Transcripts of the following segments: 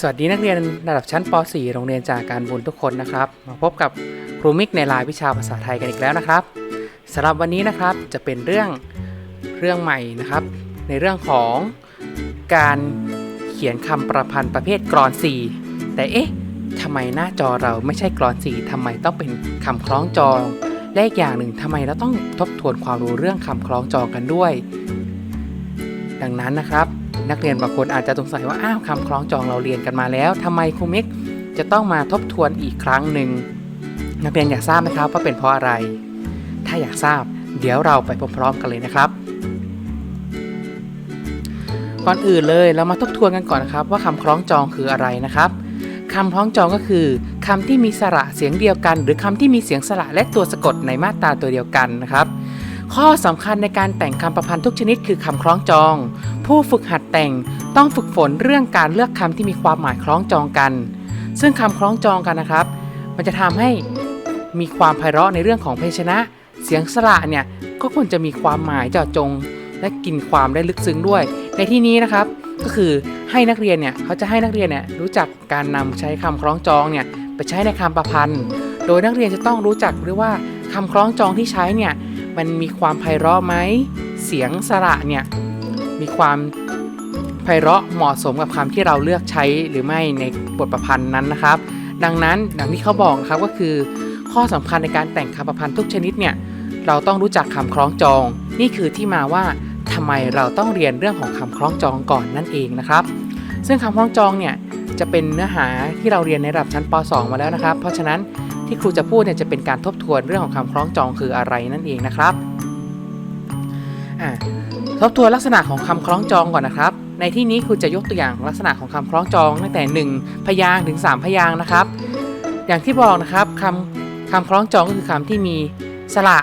สวัสดีนักเรียนระดับชั้นป .4 โรงเรียนจากการบุญทุกคนนะครับ มาพบกับครูมิกในรายวิชาภาษาไทยกันอีกแล้วนะครับสำหรับวันนี้นะครับจะเป็นเรื่องเรื่องใหม่นะครับ ในเรื่องของการเขียนคำประพันธ์ประเภทกรอน 4 แต่เอ๊ะทำไมหน้าจอเราไม่ใช่กรอน 4ทำไมต้องเป็นคำคล้องจองและอีกอย่างหนึ่งทำไมเราต้องทบทวนความรู้เรื่องคำคล้องจองกันด้วย ดังนั้นนะครับ นักเรียนบางคนอาจจะสงสัยว่าอ้าวคำคล้องจองเราเรียนกันมาแล้วทำไมครูมิกจะต้องมาทบทวนอีกครั้งหนึ่งนักเรียนอยากทราบไหมครับว่าเป็นเพราะอะไร ถ้าอยากทราบ เดี๋ยวเราไปพร้อมๆกันเลยนะครับ ก่อนอื่นเลยเรามาทบทวนกันก่อนนะครับ ว่าคำคล้องจองคืออะไรนะครับคำคล้องจองก็คือคำที่มีสระเสียงเดียวกัน หรือคำที่มีเสียงสระและตัวสะกดในมาตราตัวเดียวกันนะครับ ข้อสำคัญในการแต่งคำประพันธ์ทุกชนิดคือคำคล้องจอง ผู้ฝึกหัดแต่งต้องฝึกฝนเรื่องการเลือกคำที่มีความหมายคล้องจองกัน ซึ่งคำคล้องจองกันนะครับ มันจะทำให้มีความไพเราะในเรื่องของเพชนะ เสียงสระเนี่ยก็ควรจะมีความหมายเจาะจง และกินความได้ลึกซึ้งด้วย ในที่นี้นะครับก็คือให้นักเรียนเนี่ยเขาจะให้นักเรียนเนี่ยรู้จักการนำใช้คำคล้องจองเนี่ยไปใช้ในคำประพันธ์ โดยนักเรียนจะต้องรู้จักหรือว่าคำคล้องจองที่ใช้เนี่ยมันมีความไพเราะไหมเสียงสระเนี่ย มีความไพเราะเหมาะสมกับคำที่เราเลือกใช้หรือไม่ในบทประพันธ์นั้นนะครับ ดังนั้นดังที่เขาบอกครับก็คือ ข้อสำคัญในการแต่งคำประพันธ์ทุกชนิดเนี่ยเราต้องรู้จักคำคล้องจอง นี่คือที่มาว่าทำไมเราต้องเรียนเรื่องของคำคล้องจองก่อนนั่นเองนะครับ ซึ่งคำคล้องจองเนี่ยจะเป็นเนื้อหาที่เราเรียนในระดับชั้นป .2 มาแล้วนะครับ เพราะฉะนั้นที่ครูจะพูดเนี่ยจะเป็นการทบทวนเรื่องของคำคล้องจองคืออะไรนั่นเองนะครับอ่า ทบทวนลักษณะของคำคล้องจองก่อนนะครับ ในที่นี้ครูจะยกตัวอย่างลักษณะของคำคล้องจองตั้งแต่ 1 พยางค์ถึง 3 พยางค์นะครับ อย่างที่บอกนะครับคำคำคล้องจองก็คือคำที่มีสระ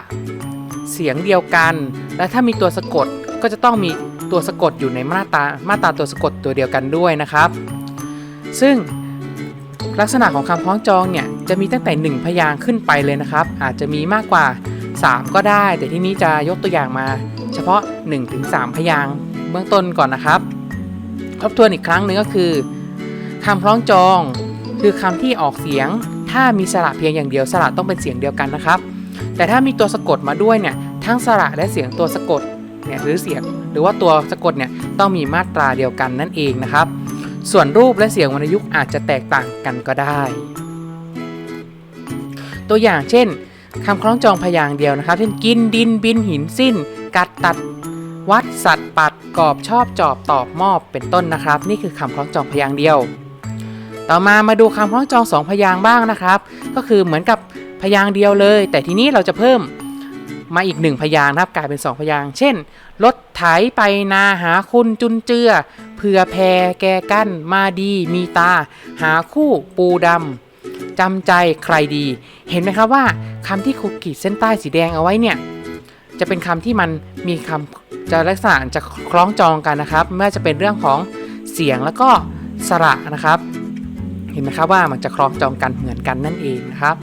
เสียงเดียวกัน และถ้ามีตัวสะกดก็จะต้องมีตัวสะกดอยู่ในมาตรามาตราตัวสะกดตัวเดียวกันด้วยนะครับ ซึ่งลักษณะของคำคล้องจองเนี่ยจะมีตั้งแต่ 1 พยางค์ขึ้นไปเลยนะครับ อาจจะมีมากกว่า 3 ก็ได้ แต่ที่นี้จะยกตัวอย่างมา เฉพาะ 1-3 พยางเบื้องต้นก่อนนะครับทบทวนอีกครั้งหนึ่งก็คือคำคล้องจองคือคำที่ออกเสียง ถ้ามีสระเพียงอย่างเดียวสระต้องเป็นเสียงเดียวกันนะครับ แต่ถ้ามีตัวสะกดมาด้วยเนี่ยทั้งสระและเสียงตัวสะกดเนี่ยหรือเสียง หรือว่าตัวสะกดเนี่ยต้องมีมาตราเดียวกันนั่นเองนะครับ ส่วนรูปและเสียงวรรณยุกต์อาจจะแตกต่างกันก็ได้ ตัวอย่างเช่น คำคล้องจองพยางเดียวนะครับเช่นกินดินบินหินสิ้น กัดตัด วัดสัตว์ปัดกอบชอบจอบตอบมอบเป็นต้นนะครับ นี่คือคำคล้องจองพยางเดียว ต่อมามาดูคำคล้องจองสองพยางบ้างนะครับ ก็คือเหมือนกับพยางเดียวเลย แต่ทีนี้เราจะเพิ่มมาอีกหนึ่งพยางนะครับกลายเป็นสองพยางเช่นรถไถไปนาหาคุณจุนเจือเผื่อแพรแกกั้นมาดีมีตา หาคู่ปูดำ จำใจใครดี เห็นไหมครับว่าคำที่ครูขีดเส้นใต้สีแดงเอาไว้เนี่ยจะเป็นคำที่มันมีคำจะลักษณะจะคล้องจองกันนะครับไม่ว่าจะเป็นเรื่องของเสียงแล้วก็สระนะครับ เห็นไหมครับว่ามันจะคล้องจองกันเหมือนกันนั่นเองนะครับ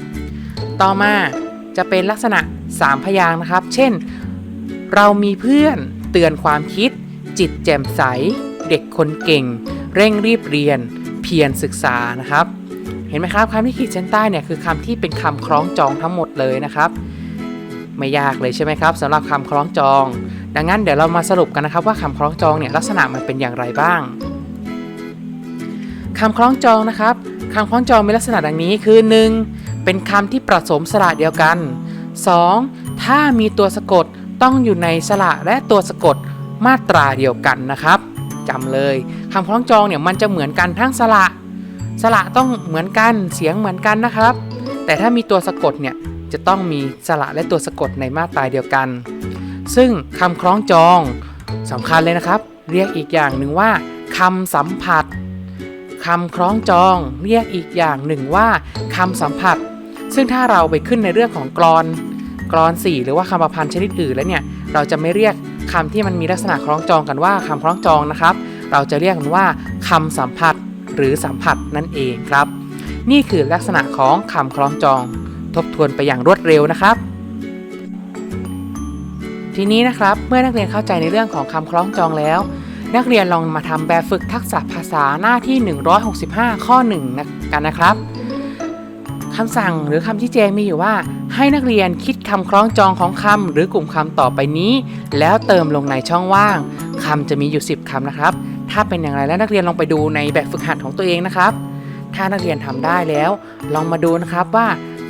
ต่อมาจะเป็นลักษณะ 3 พยางค์นะครับ เช่น เรามีเพื่อนเตือนความคิด จิตแจ่มใส เด็กคนเก่ง เร่งรีบเรียน เพียรศึกษานะครับ เห็นไหมครับคำที่ขีดเส้นใต้เนี่ยคือคำที่เป็นคำคล้องจองทั้งหมดเลยนะครับ ไม่ยากเลยใช่ไหมครับสำหรับคำคล้องจอง ดังนั้นเดี๋ยวเรามาสรุปกันนะครับว่าคำคล้องจองเนี่ยลักษณะมันเป็นอย่างไรบ้างคำคล้องจองนะครับคำคล้องจองมีลักษณะดังนี้คือ 1. เป็นคำที่ผสมสระเดียวกัน 2. ถ้ามีตัวสะกดต้องอยู่ในสระและตัวสะกดมาตราเดียวกันนะครับจำเลยคำคล้องจองเนี่ยมันจะเหมือนกันทั้งสระ สระต้องเหมือนกันเสียงเหมือนกันนะครับ แต่ถ้ามีตัวสะกดเนี่ยจะต้องมีสระและตัวสะกดในมาตราเดียวกัน ซึ่งคำคล้องจองสำคัญเลยนะครับ เรียกอีกอย่างหนึ่งว่าคำสัมผัสคำคล้องจอง เรียกอีกอย่างหนึ่งว่าคำสัมผัส ซึ่งถ้าเราไปขึ้นในเรื่องของกรอน กรอนสี่หรือว่าคำประพันธ์ชนิดอื่นแล้วเนี่ยเราจะไม่เรียกคำที่มันมีลักษณะคล้องจองกันว่าคำคล้องจองนะครับ เราจะเรียกมันว่าคำสัมผัส หรือสัมผัสนั่นเองครับ นี่คือลักษณะของคำคล้องจอง ทบทวนไปอย่างรวดเร็วนะครับ ทีนี้นะครับเมื่อนักเรียนเข้าใจในเรื่องของคำคล้องจองแล้ว นักเรียนลองมาทำแบบฝึกทักษะภาษาหน้าที่ 165 ข้อ1นกันนะครับคำสั่งหรือคำชี้แจงมีอยู่ว่า ให้นักเรียนคิดคำคล้องจองของคำหรือกลุ่มคำต่อไปนี้ แล้วเติมลงในช่องว่างคำจะมีอยู่ 10คำนะครับ ถ้าเป็นอย่างไรแล้วนักเรียนลองไปดูในแบบฝึกหัดของตัวเองนะครับ ถ้านักเรียนทำได้แล้ว ลองมาดูนะครับว่า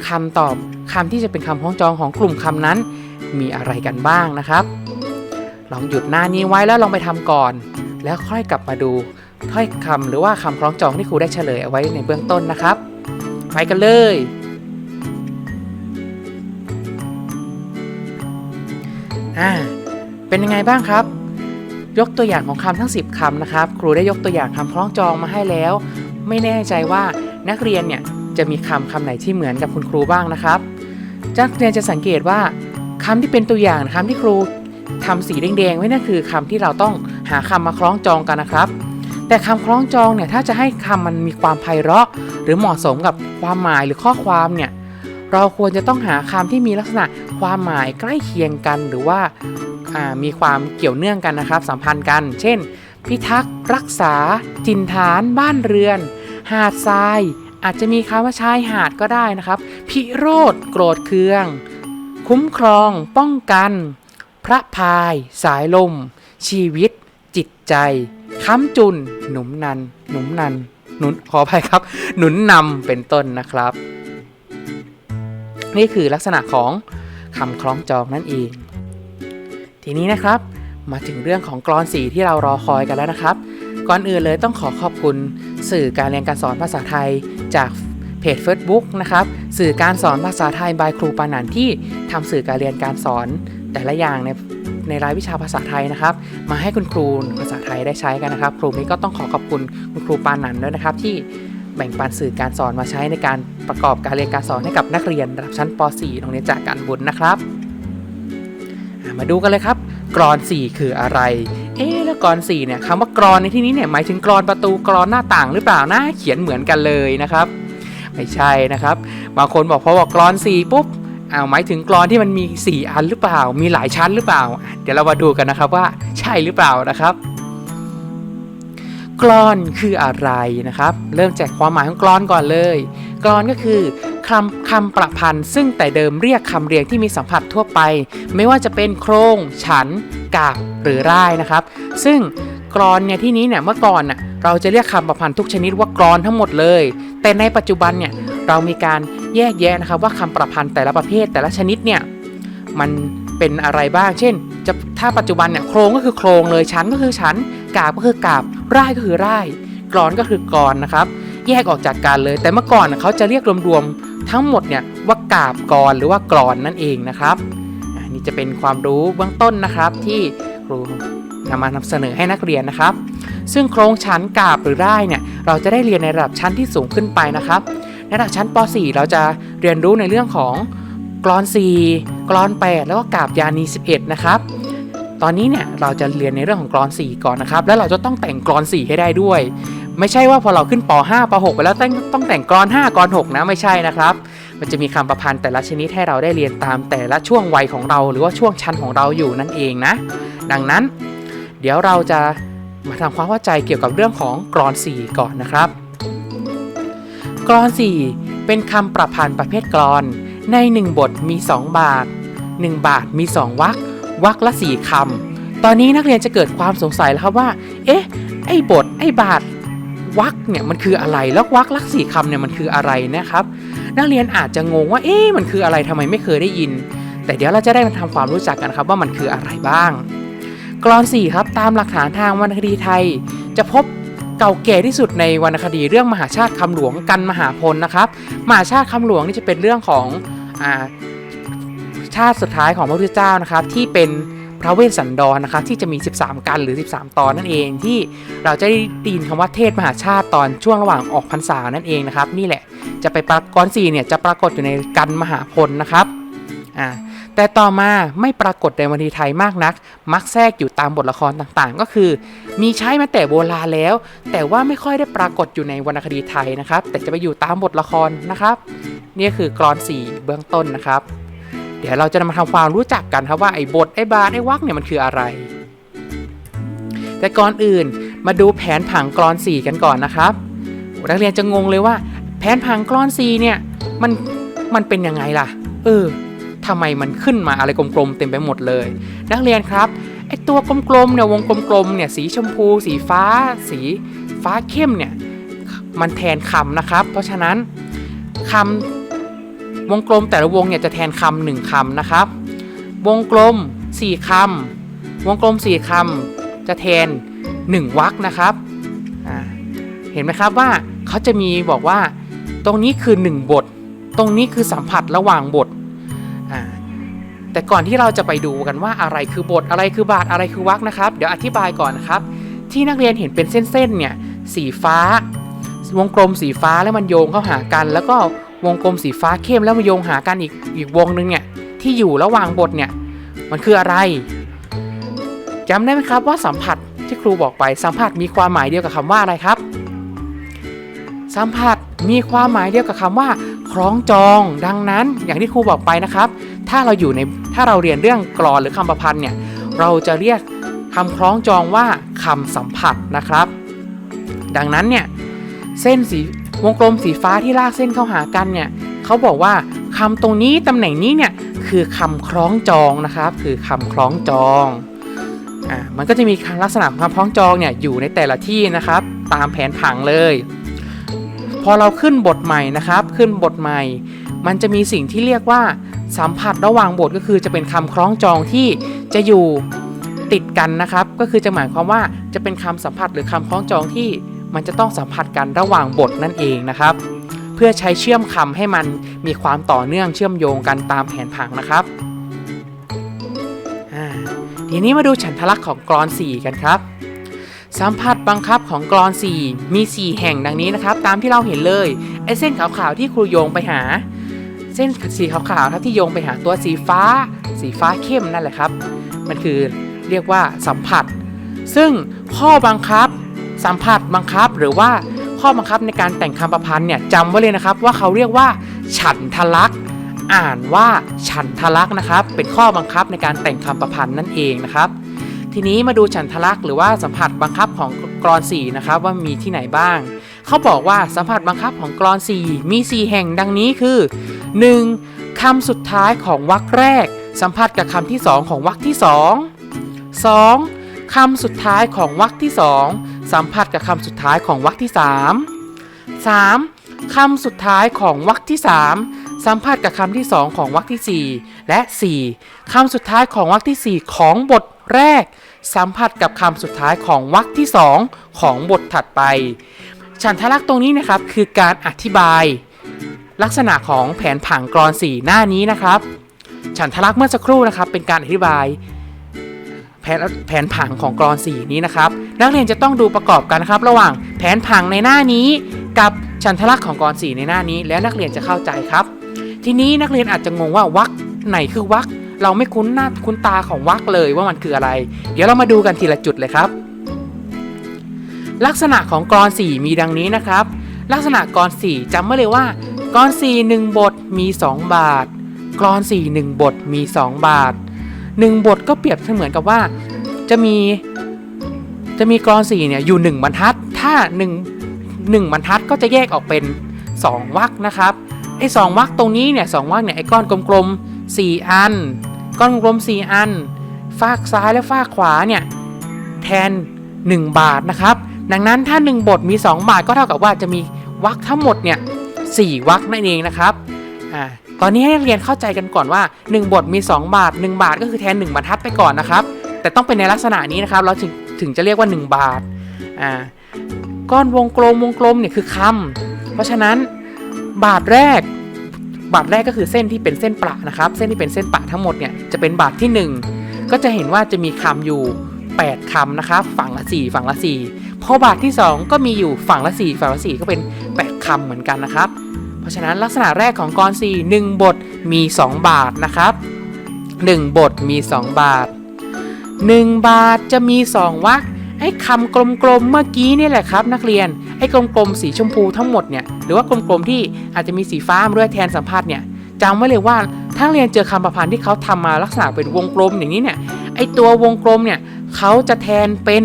คำตอบคำที่จะเป็นคำคล้องจองของกลุ่มคำนั้น มีอะไรกันบ้างนะครับ ลองหยุดหน้านี้ไว้แล้วลองไปทำก่อน แล้วค่อยกลับมาดูถ้อยคำหรือว่าคำคล้องจองที่ครูได้เฉลยเอาไว้ในเบื้องต้นนะครับ ไปกันเลย อ่า เป็นยังไงบ้างครับ ยกตัวอย่างของคำทั้ง 10คำนะครับ ครูได้ยกตัวอย่างคำคล้องจองมาให้แล้ว ไม่แน่ใจว่านักเรียนเนี่ยจะมีคำคำไหนที่เหมือนกับคุณครูบ้างนะครับนักเรียนจะสังเกตว่าคำที่เป็นตัวอย่างคำที่ครูทำสีแดงๆไว้นั่นคือคำที่เราต้องหาคำมาคล้องจองกันนะครับ แต่คำคล้องจองเนี่ยถ้าจะให้คำมันมีความไพเราะ หรือเหมาะสมกับความหมายหรือข้อความเนี่ยเราควรจะต้องหาคำที่มีลักษณะความหมายใกล้เคียงกันหรือว่า มีความเกี่ยวเนื่องกันนะครับ สัมพันธ์กัน เช่น พิทักษ์รักษาจินฐานบ้านเรือน หาดทราย อาจจะมีคำว่าชายหาดก็ได้นะครับ พิโรธโกรธเคือง คุ้มครอง ป้องกัน พระพาย สายลม ชีวิต จิตใจค้ำจุน หนุมนัน หนุมนันหนุนขออภัยครับ หนุนนำเป็นต้นนะครับ นี่คือลักษณะของคำคล้องจองนั่นเอง ทีนี้นะครับ มาถึงเรื่องของกรอนสีที่เรารอคอยกันแล้วนะครับ ก่อนอื่นเลยต้องขอขอบคุณ สื่อการเรียนการสอนภาษาไทยจากเพจ Facebook นะครับ สื่อการสอนภาษาไทยบายครูปานันที่ทำสื่อการเรียนการสอน แต่ละอย่างในในรายวิชาภาษาไทยนะครับ มาให้คุณครูภาษาไทยได้ใช้กันนะครับ ครูนี้ก็ต้องขอขอบคุณคุณครูปานันด้วยนะครับ ที่แบ่งปันสื่อการสอนมาใช้ในการประกอบการเรียนการสอนให้กับนักเรียนระดับชั้นป .4 โรงเรียนจากการบุญนะครับ มาดูกันเลยครับ กรอน 4 คืออะไร เอ๊แล้วกรอน4เนี่ยคำว่ากรอนในที่นี้เนี่ยหมายถึงกรอนประตูกรอนหน้าต่างหรือเปล่านะเขียนเหมือนกันเลยนะครับ ไม่ใช่นะครับบางคนบอกพอบอกกรอน4ปุ๊บเอาหมายถึงกรอนที่มันมี 4 อันหรือเปล่า มีหลายชั้นหรือเปล่า เดี๋ยวเรามาดูกันนะครับว่าใช่หรือเปล่านะครับ กรอนคืออะไรนะครับ เริ่มจากความหมายของกรอนก่อนเลย กรอนก็คือ คำคำประพันธ์ ซึ่งแต่เดิมเรียกคำเรียงที่มีสัมผัสทั่วไป ไม่ว่าจะเป็นโครง ฉัน กาบหรือร่ายนะครับ ซึ่งกรอนเนี่ยที่นี้เนี่ยเมื่อก่อนน่ะเราจะเรียกคำประพันธ์ทุกชนิดว่ากรอนทั้งหมดเลย แต่ในปัจจุบันเนี่ยเรามีการแยกแยะนะครับว่าคำประพันธ์แต่ละประเภทแต่ละชนิดเนี่ยมันเป็นอะไรบ้าง เช่น จะถ้าปัจจุบันเนี่ยโครงก็คือโครงเลยชั้นก็คือชั้นกาบก็คือกาบร่ายก็คือร่ายกรอนก็คือกรอนนะครับ แยกออกจากกันเลย แต่เมื่อก่อนเขาจะเรียกรวมๆทั้งหมดเนี่ยว่ากาบกรหรือว่ากรอนนั่นเองนะครับอันนี้จะเป็นความรู้เบื้องต้นนะครับที่ครูนำมานำเสนอให้นักเรียนนะครับ ซึ่งโครงชั้นกาบหรือร่ายเนี่ยเราจะได้เรียนในระดับชั้นที่สูงขึ้นไปนะครับในระดับชั้นป .4 เราจะเรียนรู้ในเรื่องของกรอน 4 กรอน 8 แล้วก็กาบยานี 11 นะครับ ตอนนี้เนี่ยเราจะเรียนในเรื่องของกรอน 4 ก่อนนะครับ แล้วเราจะต้องแต่งกรอน 4 ให้ได้ด้วย ไม่ใช่ว่าพอเราขึ้นป .5 ป .6 ไปแล้วต้องต้องแต่งกรอน 5กรอน 6 นะไม่ใช่นะครับ มันจะมีคำประพันธ์แต่ละชนิดให้เราได้เรียนตามแต่ละช่วงวัยของเรา หรือว่าช่วงชั้นของเราอยู่นั่นเองนะ ดังนั้น เดี๋ยวเราจะมาทำความเข้าใจเกี่ยวกับเรื่องของกรอน 4 ก่อนนะครับ กรอน 4 เป็นคำประพันธ์ประเภทกรอน ใน 1 บทมี 2 บาท 1 บาทมี 2วรรควรรคละ 4คำตอนนี้นักเรียนจะเกิดความสงสัยแล้วครับว่า เอ๊ะ ไอ้บท ไอ้บาท วรรคเนี่ยมันคืออะไรแล้ววรรคละสี่คำเนี่ยมันคืออะไรนะครับ นักเรียนอาจจะงงว่าเอ๊ะมันคืออะไรทำไมไม่เคยได้ยิน แต่เดี๋ยวเราจะได้มาทำความรู้จักกันครับว่ามันคืออะไรบ้าง กรอน4ครับตามหลักฐานทางวรรณคดีไทย จะพบเก่าแก่ที่สุดในวรรณคดีเรื่องมหาชาติคำหลวงกันมหาพลนะครับมหาชาติคำหลวงนี่จะเป็นเรื่องของอชาติสุดท้ายของพระพุทธเจ้านะครับที่เป็น พระเวสสันดรนะครับที่จะมี 13 กันหรือ 13 ตอนนั่นเองที่เราจะได้ยินคำว่าเทศมหาชาติตอนช่วงระหว่างออกพรรษานั่นเองนะครับ นี่แหละจะไปปรากรสี่เนี่ยจะปรากฏอยู่ในกันมหาพลนะครับอ่าแต่ต่อมาไม่ปรากฏในวรรณคดีไทยมากนัก มักแทรกอยู่ตามบทละครต่างๆ ก็คือ มีใช้มาแต่โบราณแล้ว แต่ว่าไม่ค่อยได้ปรากฏอยู่ในวรรณคดีไทยนะครับ แต่จะไปอยู่ตามบทละครนะครับ นี่คือกรอนสี่เบื้องต้นนะครับ เดี๋ยวเราจะมาทำความรู้จักกันครับว่าไอ้บทไอ้บาทไอ้วักเนี่ยมันคืออะไร แต่ก่อนอื่นมาดูแผนผังกรอนสี่กันก่อนนะครับนักเรียนจะงงเลยว่า แผนผังกรอนสี่เนี่ยมันมันเป็นยังไงล่ะ เออทำไมมันขึ้นมาอะไรกลมๆเต็มไปหมดเลย นักเรียนครับไอตัวกลมๆเนี่ยวงกลมๆเนี่ยสีชมพู สีฟ้า สีฟ้าเข้มเนี่ยมันแทนคำนะครับ เพราะฉะนั้นคำ วงกลมแต่ละวงเนี่ยจะแทนคำหนึ่งคำนะครับ วงกลม 4คำวงกลม 4คำจะแทน 1 วรรคนะครับ เห็นไหมครับว่าเขาจะมีบอกว่า ตรงนี้คือ 1 บท ตรงนี้คือสัมผัสระหว่างบท แต่ก่อนที่เราจะไปดูกันว่าอะไรคือบทอะไรคือบาทอะไรคือวรรคนะครับ เดี๋ยวอธิบายก่อนนะครับ ที่นักเรียนเห็นเป็นเส้นๆเนี่ยสีฟ้า วงกลมสีฟ้าแล้วมันโยงเข้าหากัน แล้วก็ วงกลมสีฟ้าเข้มแล้วมาโยงหากันอีกอีกวงนึงเนี่ยที่อยู่ระหว่างบทเนี่ยมันคืออะไรจำได้ไหมครับว่าสัมผัสที่ครูบอกไปสัมผัสมีความหมายเดียวกับคำว่าอะไรครับ สัมผัสมีความหมายเดียวกับคำว่า คล้องจองดังนั้นอย่างที่ครูบอกไปนะครับ ถ้าเราอยู่ในถ้าเราเรียนเรื่องกรอนหรือคำประพันธ์เนี่ยเราจะเรียกคำคล้องจองว่าคำสัมผัสนะครับ ดังนั้นเนี่ยเส้นสี วงกลมสีฟ้าที่ลากเส้นเข้าหากันเนี่ยเขาบอกว่าคำตรงนี้ตำแหน่งนี้เนี่ยคือคำคล้องจองนะครับ คือคำคล้องจองอ่ามันก็จะมีลักษณะของคำคล้องจองเนี่ยอยู่ในแต่ละที่นะครับ ตามแผนผังเลย พอเราขึ้นบทใหม่นะครับ ขึ้นบทใหม่ มันจะมีสิ่งที่เรียกว่าสัมผัสระหว่างบทก็คือจะเป็นคำคล้องจองที่จะอยู่ติดกันนะครับ ก็คือจะหมายความว่าจะเป็นคำสัมผัสหรือคำคล้องจองที่ มันจะต้องสัมผัสกันระหว่างบทนั่นเองนะครับ เพื่อใช้เชื่อมคำให้มันมีความต่อเนื่องเชื่อมโยงกันตามแผนผังนะครับทีนี้มาดูฉันทลักษณ์ของกรอน 4 กันครับ สัมผัสบังคับของกรอน 4 มี 4 แห่งดังนี้นะครับ ตามที่เราเห็นเลยไอ้เส้นขาวๆที่ครูโยงไปหา เส้นสีขาวๆครับที่โยงไปหาตัวสีฟ้า สีฟ้าเข้มนั่นแหละครับ มันคือเรียกว่าสัมผัส ซึ่งข้อบังคับ สัมผัสบังคับหรือว่าข้อบังคับในการแต่งคำประพันธ์เนี่ยจำไว้เลยนะครับว่าเขาเรียกว่า ฉันทลักษ์อ่านว่าฉันทลักษ์นะครับ เป็นข้อบังคับในการแต่งคำประพันธ์นั่นเองนะครับ ทีนี้มาดูฉันทลักษ์หรือว่าสัมผัสบังคับของกรอน4นะครับว่ามีที่ไหนบ้าง เขาบอกว่าสัมผัสบังคับของกรอน4มี 4 แห่งดังนี้คือ 1. คำสุดท้ายของวรรคแรก สัมผัสกับคำที่ 2 ของวรรคที่ 2 2. คำสุดท้ายของวรรคที่ 2 สัมผัสกับคำสุดท้ายของวรรคที่ 3 3. คำสุดท้ายของวรรคที่ 3 สัมผัสกับคำที่ 2 ของวรรคที่ 4 และ 4. คำสุดท้ายของวรรคที่ 4 ของบทแรก สัมผัสกับคำสุดท้ายของวรรคที่ 2 ของบทถัดไป ฉันทลักษณ์ตรงนี้นะครับคือการอธิบาย ลักษณะของแผนผังกรอน 4 หน้านี้นะครับ ฉันทลักษณ์เมื่อสักครู่นะครับเป็นการอธิบาย แผนแผนผังของกรอน 4 นี้นะครับ นักเรียนจะต้องดูประกอบกันนะครับ ระหว่างแผนผังในหน้านี้ กับฉันทลักษณ์ของกรอน 4 ในหน้านี้ แล้วนักเรียนจะเข้าใจครับ ทีนี้นักเรียนอาจจะงงว่าวรรคไหนคือวรรคเราไม่คุ้นหน้าคุ้นตาของวรรคเลยว่ามันคืออะไร เดี๋ยวเรามาดูกันทีละจุดเลยครับ ลักษณะของกรอน 4 มีดังนี้นะครับ ลักษณะกรอน 4จำไว้เลยว่ากรอน 4 1 บทมี 2 บาท กรอน 4 1 บทมี 2 บาท 1บทก็เปรียบเสมือนกับว่าจะมีจะมีกรอน4เนี่ยอยู่1บรรทัด ถ้า1 1บรรทัดก็จะแยกออกเป็น2วรรคนะครับไอ้สองวรรคตรงนี้เนี่ยสองวรรคเนี่ยไอ้ก้อนกลมๆ4อัน ก้อนกลมๆ4อันฝากซ้ายและฝากขวาเนี่ยแทน 1 บาทนะครับ ดังนั้นถ้า 1 บทมี 2 บาทก็เท่ากับว่าจะมีวรรคทั้งหมดเนี่ยสี่วรรคนั่นเองนะครับอ่า ตอนนี้ให้นักเรียนเข้าใจกันก่อนว่า 1 บทมี 2 บาท 1 บาทก็คือแทน 1บรรทัดไปก่อนนะครับ แต่ต้องเป็นในลักษณะนี้นะครับ เราถึงถึงจะเรียกว่า 1 บาท อ่า ก้อนวงกลมวงกลมเนี่ยคือคำเพราะฉะนั้นบาทแรก บาทแรกก็คือเส้นที่เป็นเส้นประนะครับ เส้นที่เป็นเส้นประทั้งหมดเนี่ยจะเป็นบาทที่ 1 ก็จะเห็นว่าจะมีคำอยู่ 8คำนะครับ ฝั่งละ4ฝั่งละ4พอบาทที่ 2 ก็มีอยู่ฝั่งละ4ฝั่งละ4ก็เป็น 8คำเหมือนกันนะครับ ราะฉะนั้นลักษณะแรกของกร4 1บทมี 2 บาทนะครับ 1 บทมี 2 บาท 1 บาทจะมี 2วรรคไอ้คำกลมๆเมื่อกี้นี่แหละครับ นักเรียนไอ้กลมๆสีชมพูทั้งหมดเนี่ยหรือว่ากลมๆที่อาจจะมีสีฟ้ามาด้วยแทนสัมผัสเนี่ยจำไว้เลยว่าถ้าเรียนเจอคำประพันธ์ที่เขาทำมาลักษณะเป็นวงกลมอย่างนี้เนี่ยไอ้ตัววงกลมเนี่ยเขาจะแทนเป็น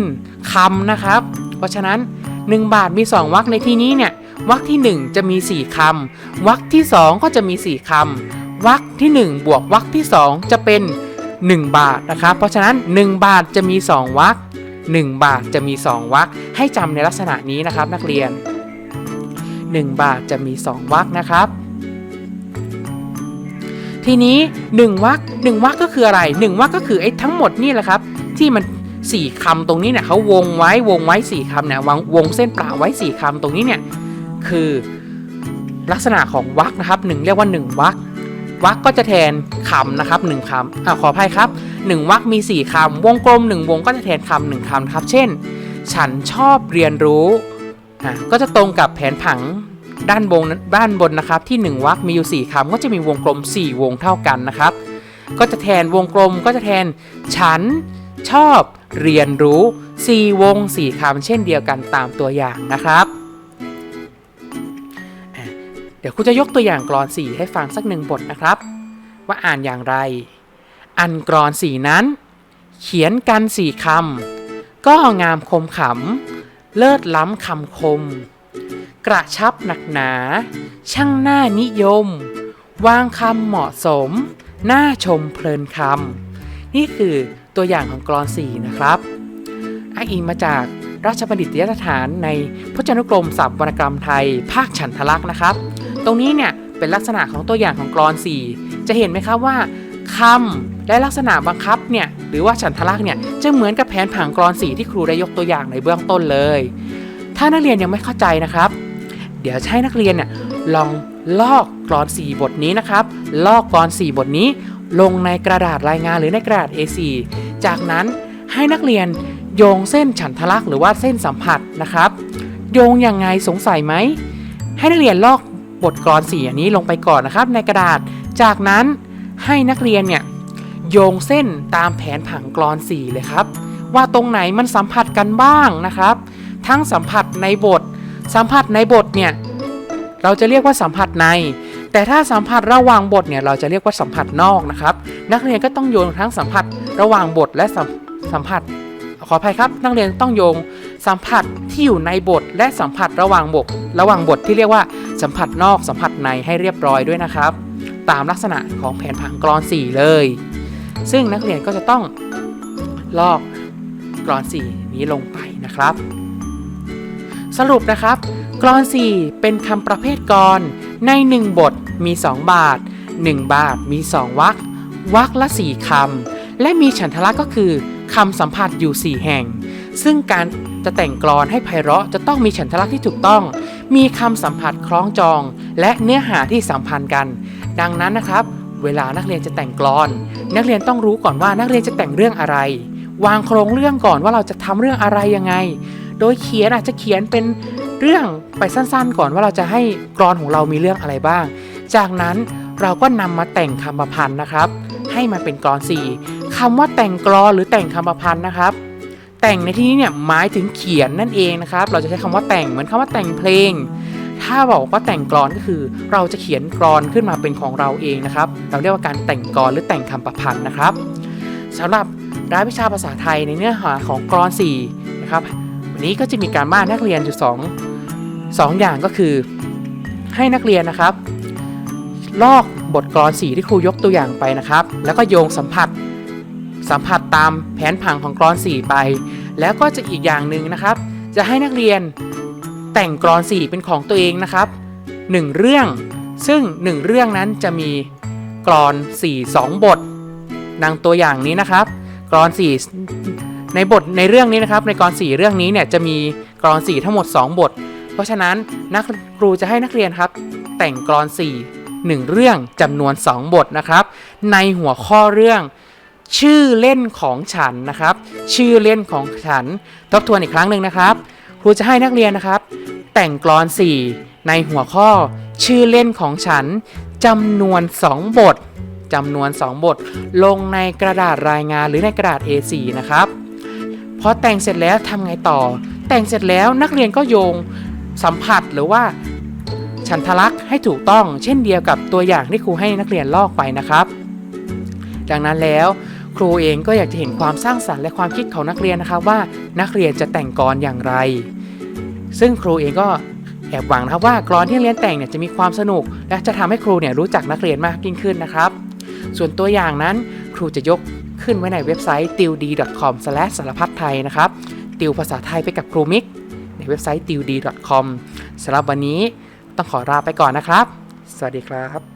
คำนะครับ เพราะฉะนั้น 1 บาทมี 2วรรคในที่นี้เนี่ย วรรคที่ 1 จะมี 4คำวรรคที่ 2 ก็จะมี 4คำวรรคที่ 1 บวกวรรคที่ 2 จะเป็น 1 บาทนะครับ เพราะฉะนั้น 1 บาทจะมี 2วรรค1 บาทจะมี 2วรรคให้จำในลักษณะนี้นะครับนักเรียน 1 บาทจะมี 2วรรคนะครับทีนี้1วรรค1วรรคก็คืออะไร 1วรรคก็คือไอ้ทั้งหมดนี่แหละครับ ที่มัน 4คำตรงนี้เนี่ยเขาวงไว้วงไว้ 4คำเนี่ยวงวงเส้นเปล่าไว้ 4คำตรงนี้เนี่ย คือลักษณะของวรรคนะครับหนึ่งเรียกว่า 1วรรควรรคก็จะแทนคำนะครับ1คำอ่าขออภัยครับ1วรรคมี 4คำวงกลม 1 วงก็จะแทนคำหนึ่งคำนะครับ เช่น ฉันชอบเรียนรู้อะก็จะตรงกับแผนผังด้านบนด้านบนนะครับ ที่ 1วรรคมีอยู่ 4คำก็จะมีวงกลม 4 วงเท่ากันนะครับ ก็จะแทนวงกลมก็จะแทน ฉันชอบเรียนรู้ 4 วง 4คำเช่นเดียวกันตามตัวอย่างนะครับ เดี๋ยวครูจะยกตัวอย่างกรอน4ให้ฟังสักหนึ่งบทนะครับ ว่าอ่านอย่างไร อันกรอนสี่นั้น เขียนกันสี่คำก็งามคมขำเลิศล้ำคำคม กระชับหนักหนา ช่างหน้านิยม วางคำเหมาะสมน่าชมเพลินคำนี่คือตัวอย่างของกรอนสี่นะครับอ้างอิงมาจากราชบัณฑิตยสถานในพจนานุกรมศัพท์วรรณกรรมไทย ภาคฉันทลักษณ์นะครับ ตรงนี้เนี่ยเป็นลักษณะของตัวอย่างของกรอนสีจะเห็นไหมครับว่าคำและลักษณะบังคับเนี่ยหรือว่าฉันทลักษณ์เนี่ยจะเหมือนกับแผนผังกรอนสีที่ครูได้ยกตัวอย่างในเบื้องต้นเลย ถ้านักเรียนยังไม่เข้าใจนะครับ เดี๋ยวให้นักเรียนเนี่ยลองลอกกรอน 4 บทนี้นะครับ ลอกกรอน 4 บทนี้ลงในกระดาษรายงานหรือในกระดาษ A4 จากนั้นให้นักเรียนโยงเส้นฉันทลักษณ์หรือว่าเส้นสัมผัสนะครับ โยงยังไงสงสัยไหม ให้นักเรียนลอก บทกรอน4อันนี้ลงไปก่อนนะครับ ในกระดาษ จากนั้นให้นักเรียนเนี่ยโยงเส้นตามแผนผังกรอน4เลยครับ ว่าตรงไหนมันสัมผัสกันบ้างนะครับ ทั้งสัมผัสในบท สัมผัสในบทเนี่ยเราจะเรียกว่าสัมผัสใน แต่ถ้าสัมผัสระหว่างบทเนี่ยเราจะเรียกว่าสัมผัสนอกนะครับ นักเรียนก็ต้องโยงทั้งสัมผัสระหว่างบทและสัมสัมผัสขออภัยครับ นักเรียนต้องโยง สัมผัสที่อยู่ในบทและสัมผัสระหว่างบทระหว่างบทที่เรียกว่าสัมผัสนอกสัมผัสในให้เรียบร้อยด้วยนะครับ ตามลักษณะของแผนผังกรอน 4 เลย ซึ่งนักเรียนก็จะต้องลอกกรอน 4 นี้ลงไปนะครับ สรุปนะครับ กรอน 4 เป็นคำประเภทกรใน 1 บทมี 2 บาท 1 บาทมี 2วรรควรรคละ 4 คำและมีฉันทลักษณ์ก็คือคำสัมผัสอยู่ 4 แห่ง ซึ่งการ จะแต่งกรอนให้ไพเราะจะต้องมีฉันทลักษณ์ที่ถูกต้อง มีคำสัมผัสคล้องจอง และเนื้อหาที่สัมพันธ์กัน ดังนั้นนะครับ เวลานักเรียนจะแต่งกลอน นักเรียนต้องรู้ก่อนว่านักเรียนจะแต่งเรื่องอะไร วางโครงเรื่องก่อนว่าเราจะทำเรื่องอะไรยังไง โดยเขียนอาจจะเขียนเป็นเรื่องไปสั้นๆ ก่อนว่าเราจะให้กรอนของเรามีเรื่องอะไรบ้าง จากนั้นเราก็นำมาแต่งคำประพันธ์นะครับ ให้มันเป็นกรอนสี่คำว่าแต่งกรอนหรือแต่งคำประพันธ์นะครับ แต่งในที่นี้เนี่ยหมายถึงเขียนนั่นเองนะครับ เราจะใช้คำว่าแต่งเหมือนคำว่าแต่งเพลง ถ้าบอกว่าแต่งกรอนก็คือ เราจะเขียนกรอนขึ้นมาเป็นของเราเองนะครับ เราเรียกว่าการแต่งกรอนหรือแต่งคำประพันธ์นะครับสำหรับรายวิชาภาษาไทยในเนื้อหาของกรอน4นะครับวันนี้ก็จะมีการบ้านนักเรียนอยู่2 2อย่างก็คือ ให้นักเรียนนะครับ ลอกบทกลอนสีที่ครูยกตัวอย่างไปนะครับ แล้วก็โยงสัมผัส สัมผัสตามแผนผังของกรอนสีไป แล้วก็จะอีกอย่างหนึ่งนะครับ จะให้นักเรียนแต่งกรอนสีเป็นของตัวเองนะครับหนึ่งเรื่อง ซึ่งหนึ่งเรื่องนั้นจะมีกรอนสี่สองบทดังตัวอย่างนี้นะครับ กรอนสี่ในบทในเรื่องนี้นะครับ ในกรสี่เรื่องนี้เนี่ยจะมีกรอนสี่ทั้งหมด 2 บท เพราะฉะนั้นนักครูจะให้นักเรียนครับ แต่งกรอนสี่หนึ่งเรื่องจำนวน 2 บทนะครับ ในหัวข้อเรื่อง ชื่อเล่นของฉันนะครับ ชื่อเล่นของฉัน ทบทวนอีกครั้งหนึ่งนะครับ ครูจะให้นักเรียนนะครับ แต่งกรอน 4 ในหัวข้อ ชื่อเล่นของฉันจำนวน 2 บทจำนวน 2 บท ลงในกระดาษรายงานหรือในกระดาษ A4 นะครับพอแต่งเสร็จแล้วทำไงต่อ แต่งเสร็จแล้วนักเรียนก็โยงสัมผัสหรือว่าฉันทลักษ์ให้ถูกต้อง เช่นเดียวกับตัวอย่างที่ครูให้นักเรียนลอกไปนะครับ ดังนั้นแล้ว ครูเองก็อยากจะเห็นความสร้างสรรค์และความคิดของนักเรียนนะครับว่านักเรียนจะแต่งกลอนอย่างไร ซึ่งครูเองก็แอบหวังนะครับว่ากลอนที่เรียนแต่งเนี่ยจะมีความสนุก และจะทำให้ครูเนี่ยรู้จักนักเรียนมากยิ่งขึ้นนะครับ ส่วนตัวอย่างนั้นครูจะยกขึ้นไว้ในเว็บไซต์ t i l d c o m สารพัดไทยนะครับติวภาษาไทยไปกับครูมิก ในเว็บไซต์ t i l d c o m สำหรับวันนี้ต้องขอลาไปก่อนนะครับ สวัสดีครับ